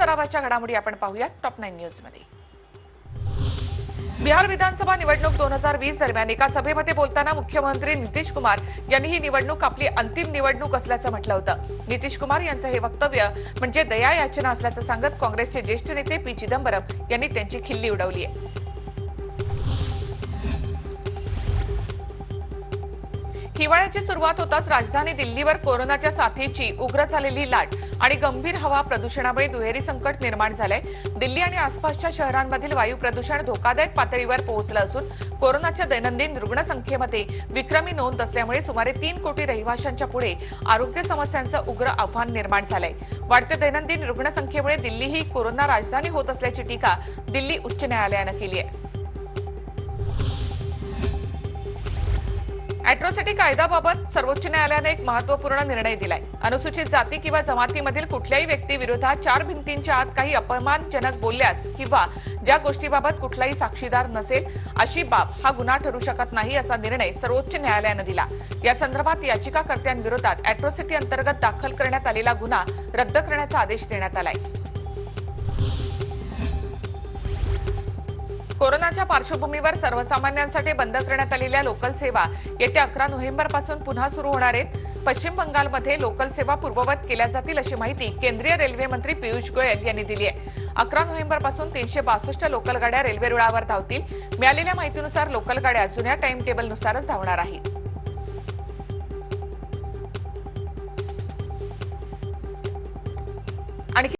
सरावाच्या घडामोडी आपण पाहूया टॉप नाईन न्यूजमध्ये. बिहार विधानसभा निवडणूक दोन हजार वीस दरम्यान एका सभेमध्ये बोलताना मुख्यमंत्री नितीश कुमार यांनी ही निवडणूक आपली अंतिम निवडणूक असल्याचं म्हटलं होतं. नितीश कुमार यांचं हे वक्तव्य म्हणजे दया याचना असल्याचं सांगत काँग्रेसचे ज्येष्ठ नेते पी चिदंबरम यांनी त्यांची खिल्ली उडवली आहे हिवाळ्याची सुरुवात होताच राजधानी दिल्लीवर कोरोनाच्या साथीची उग्र झालेली लाट आणि गंभीर हवा प्रदूषणामुळे दुहेरी संकट निर्माण झालंय. दिल्ली आणि आसपासच्या शहरांमधील वायू प्रदूषण धोकादायक पातळीवर पोहोचलं असून कोरोनाच्या दैनंदिन रुग्णसंख्येमध्ये विक्रमी नोंद असल्यामुळे सुमारे तीन कोटी रहिवाशांच्या पुढे आरोग्य समस्यांचं उग्र आव्हान निर्माण झालंय. वाढत्या दैनंदिन रुग्णसंख्येमुळे दिल्ली ही कोरोना राजधानी होत असल्याची टीका दिल्ली उच्च न्यायालयानं केली आहे. अॅट्रॉसिटी कायद्याबाबत सर्वोच्च न्यायालयाने एक महत्त्वपूर्ण निर्णय दिलाय. अनुसूचित जाती किंवा जमातीमधील कुठल्याही व्यक्तीविरोधात चार भिंतींच्या आत काही अपमानजनक बोलल्यास किंवा ज्या गोष्टीबाबत कुठलाही साक्षीदार नसेल अशी बाब हा गुन्हा ठरू शकत नाही असा निर्णय सर्वोच्च न्यायालयानं दिला. या संदर्भात याचिकाकर्त्यांविरोधात अॅट्रॉसिटी अंतर्गत दाखल करण्यात आलेला गुन्हा रद्द करण्याचा आदेश देण्यात आलाय. कोरोनाच्या पार्श्वभूमीवर सर्वसामान्यांसाठी बंद करण्यात आलेल्या लोकल सेवा येत्या अकरा नोव्हेंबरपासून पुन्हा सुरू होणार आहेत. पश्चिम बंगालमध्ये लोकल सेवा पूर्ववत केल्या जातील अशी माहिती केंद्रीय रेल्वे मंत्री पियुष गोयल यांनी दिली आहे. अकरा नोव्हेंबरपासून तीनशे बासष्ट लोकल गाड्या रेल्वे रुळावर धावतील. मिळालेल्या माहितीनुसार लोकल गाड्या जुन्या टाइम टेबलनुसारच धावणार आहेत.